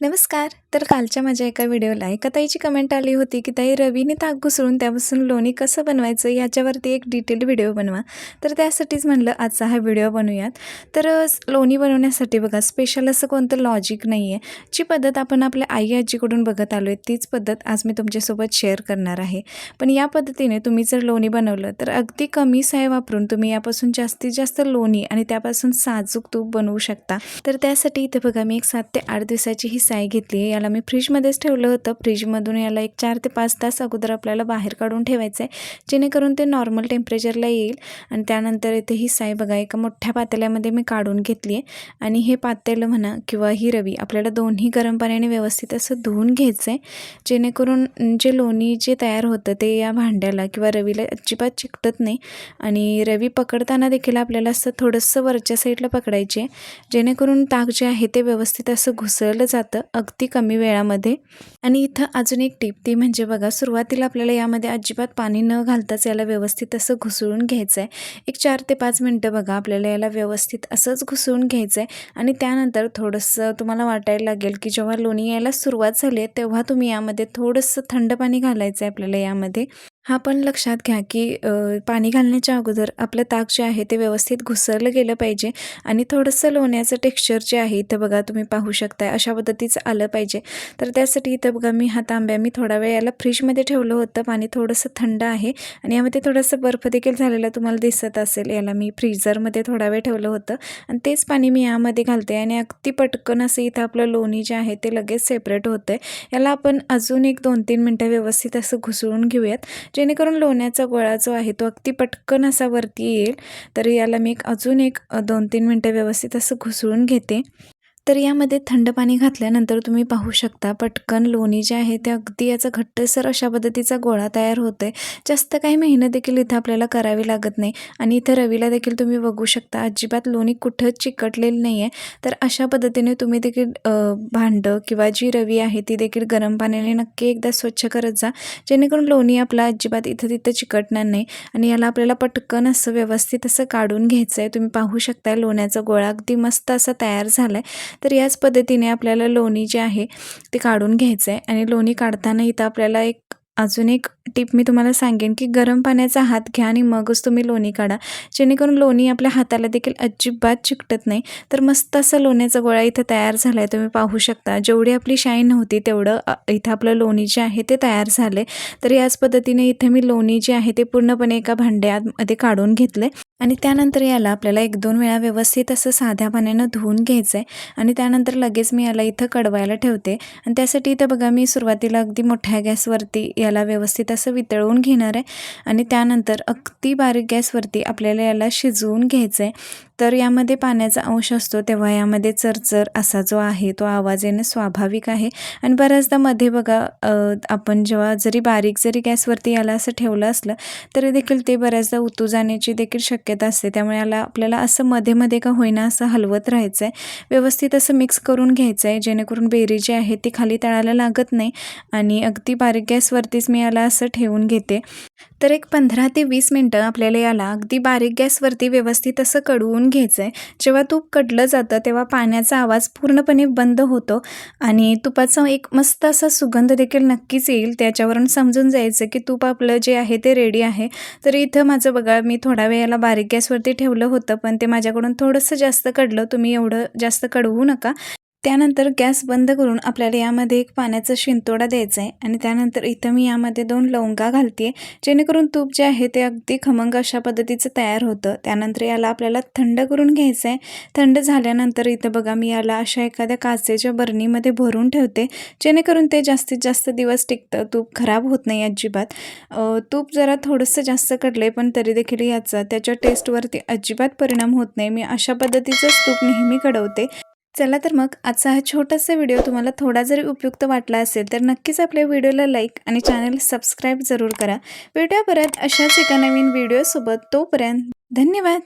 नमस्कार. तर कालच्या माझ्या एका व्हिडिओला एका ताईची कमेंट आली होती की ताई रवीने ताक घुसळून त्यापासून लोणी कसं बनवायचं याच्यावरती एक डिटेल व्हिडिओ बनवा. तर त्यासाठीच म्हणलं आजचा हा व्हिडिओ बनवूयात. तर लोणी बनवण्यासाठी बघा स्पेशल असं कोणतं लॉजिक नाही आहे जी पद्धत आपण आपल्या आई आजीकडून बघत आलो आहे तीच पद्धत आज मी तुमच्यासोबत शेअर करणार आहे. पण या पद्धतीने तुम्ही जर लोणी बनवलं तर अगदी कमी साय वापरून तुम्ही यापासून जास्तीत जास्त लोणी आणि त्यापासून साजूक तूप बनवू शकता. तर त्यासाठी इथे बघा मी एक सात ते आठ दिवसाची ही साय घेतली आहे. याला मी फ्रीजमध्येच ठेवलं होतं. फ्रीजमधून याला एक चार ते पाच तास अगोदर आपल्याला बाहेर काढून ठेवायचं आहे. जेणेकरून ते नॉर्मल टेम्परेचरला येईल. आणि त्यानंतर इथे ही साय बघा एका मोठ्या पातेल्यामध्ये मी काढून घेतली आहे. आणि हे पातेलं म्हणा किंवा ही रवी आपल्याला दोन्ही गरम पाण्याने व्यवस्थित असं धुवून घ्यायचं आहे. जेणेकरून जे लोणी जे तयार होतं ते या भांड्याला किंवा रवीला अजिबात चिकटत नाही. आणि रवी पकडताना देखील आपल्याला असं थोडंसं वरच्या साईडला पकडायचे आहे. जेणेकरून ताक जे आहे ते व्यवस्थित असं घुसळलं जातं. अगदी कमी वेळामध्ये. आणि इथं अजून एक टीप ती म्हणजे बघा सुरुवातीला आपल्याला यामध्ये अजिबात पाणी न घालताच याला व्यवस्थित असं घुसळून घ्यायचं आहे एक चार ते पाच मिनटं बघा आपल्याला याला व्यवस्थित असंच घुसळून घ्यायचं आहे आणि त्यानंतर थोडंसं तुम्हाला वाटायला लागेल की जेव्हा लोणी यायला सुरुवात झाली आहे तेव्हा तुम्ही यामध्ये थोडंसं थंड पाणी घालायचं आहे आपल्याला यामध्ये. हा पण लक्षात घ्या की पाणी घालण्याच्या अगोदर आपलं ताक जे आहे ते व्यवस्थित घुसरलं गेलं पाहिजे आणि थोडंसं लोण्याचं टेक्स्चर जे आहे इथं बघा तुम्ही पाहू शकताय अशा पद्धतीचं आलं पाहिजे. तर त्यासाठी इथं बघा मी हा तांब्या मी थोडा वेळ याला फ्रीजमध्ये ठेवलं होतं पाणी थोडंसं थंड आहे आणि यामध्ये थोडंसं बर्फ देखील झालेला तुम्हाला दिसत असेल याला मी फ्रीजरमध्ये थोडा वेळ ठेवलं होतं. आणि तेच पाणी मी यामध्ये घालते आणि अगदी पटकन असं इथं आपलं लोणी जे आहे ते लगेच सेपरेट होतं आहे याला आपण अजून एक दोन तीन मिनटं व्यवस्थित असं घुसळून घेऊयात. जेणेकरून लोण्याचा गोळा जो आहे तो अगदी पटकन असा वरती येईल. तर याला मी एक अजून एक दोन तीन मिनटं व्यवस्थित असं घुसळून घेते. तर यामध्ये थंड पाणी घातल्यानंतर तुम्ही पाहू शकता पटकन लोणी जे आहे ते अगदी याचा घट्टसर अशा पद्धतीचा गोळा तयार होतो आहे जास्त काही मेहनत देखील इथं आपल्याला करावी लागत नाही आणि इथं रवीला देखील तुम्ही बघू शकता अजिबात लोणी कुठंच चिकटलेलं नाही आहे तर अशा पद्धतीने तुम्ही देखील भांडं किंवा जी रवी आहे ती देखील गरम पाण्याने नक्की एकदा स्वच्छ करत जा. जेणेकरून लोणी आपला अजिबात इथं तिथं चिकटणार नाही आणि याला आपल्याला पटकन असं व्यवस्थित असं काढून घ्यायचं आहे तुम्ही पाहू शकता लोण्याचा गोळा अगदी मस्त असा तयार झाला आहे तर याच पद्धतीने आपल्याला लोणी जे आहे ते काढून घ्यायचं आहे आणि लोणी काढताना इथं आपल्याला एक अजून एक टिप मी तुम्हाला सांगेन की गरम पाण्याचा हात घ्या आणि मगच तुम्ही लोणी काढा. जेणेकरून लोणी आपल्या हाताला देखील अजिबात चिकटत नाही. तर मस्त असा लोण्याचा गोळा इथं तयार झाला आहे तुम्ही पाहू शकता. जेवढी आपली शाईन होती तेवढं इथं आपलं लोणी जे आहे ते तयार झाले तर याच पद्धतीने इथे मी लोणी जे आहे ते पूर्णपणे एका भांड्यामध्ये काढून घेतले आणि त्यानंतर याला आपल्याला एक दोन वेळा व्यवस्थित असं साध्या पाण्यानं धुवून घ्यायचं आहे आणि त्यानंतर लगेच मी याला इथं कडवायला ठेवते. आणि त्यासाठी इथं बघा मी सुरुवातीला अगदी मोठ्या गॅसवरती याला व्यवस्थित असं वितळवून घेणार आहे. आणि त्यानंतर अगदी बारीक गॅसवरती आपल्याला याला शिजवून घ्यायचं आहे तर यामध्ये पाण्याचा अंश असतो तेव्हा यामध्ये चरचर असा जो आहे तो आवाज येणं स्वाभाविक आहे. आणि बऱ्याचदा मध्ये बघा आपण जेव्हा जरी बारीक जरी गॅसवरती याला असं ठेवलं असलं तरी देखील ते बऱ्याचदा उतू जाण्याची देखील शक्यता असते. त्यामुळे याला आपल्याला असं मध्ये मध्ये का होईना असं हलवत राहायचं आहे व्यवस्थित असं मिक्स करून घ्यायचं आहे जेणेकरून बेरी जी आहे ती खाली तळायला लागत नाही. आणि अगदी बारीक गॅसवरतीच मी याला असं ठेवून घेते. तर एक पंधरा ते वीस मिनटं आपल्याला याला अगदी बारीक गॅसवरती व्यवस्थित असं कडवून घ्यायचं आहे जेव्हा तूप कडलं जातं तेव्हा पाण्याचा आवाज पूर्णपणे बंद होतो आणि तुपाचा एक मस्त असा सुगंध देखील नक्कीच येईल. त्याच्यावरून समजून जायचं की तूप आपलं जे आहे ते रेडी आहे. तर इथं माझं बघा मी थोडा वेळ याला बारीक गॅसवरती ठेवलं होतं पण ते माझ्याकडून थोडंसं जास्त कडलं. तुम्ही एवढं जास्त कडवू नका. त्यानंतर गॅस बंद करून आपल्याला यामध्ये एक पाण्याचा शिंतोडा द्यायचा आहे आणि त्यानंतर इथं मी यामध्ये दोन लवंगा घालते जेणेकरून तूप जे आहे ते अगदी खमंग अशा पद्धतीचं तयार होतं. त्यानंतर याला आपल्याला थंड करून घ्यायचं आहे. थंड झाल्यानंतर इथं बघा मी याला अशा एखाद्या काचेच्या बरणीमध्ये भरून ठेवते. जेणेकरून ते जास्तीत जास्त दिवस टिकतं. तूप खराब होत नाही अजिबात. तूप जरा थोडंसं जास्त कडलं पण तरी देखील याचा त्याच्या टेस्टवरती अजिबात परिणाम होत नाही. मी अशा पद्धतीचंच तूप नेहमी कडवते. चला तर मग आजचा हा छोटासा व्हिडिओ तुम्हाला थोडा जरी उपयुक्त वाटला असेल तर नक्कीच आपल्या व्हिडिओला लाईक आणि चॅनल सबस्क्राईब जरूर करा. भेटूया परत अशाच एका नवीन व्हिडिओसोबत. तोपर्यंत धन्यवाद!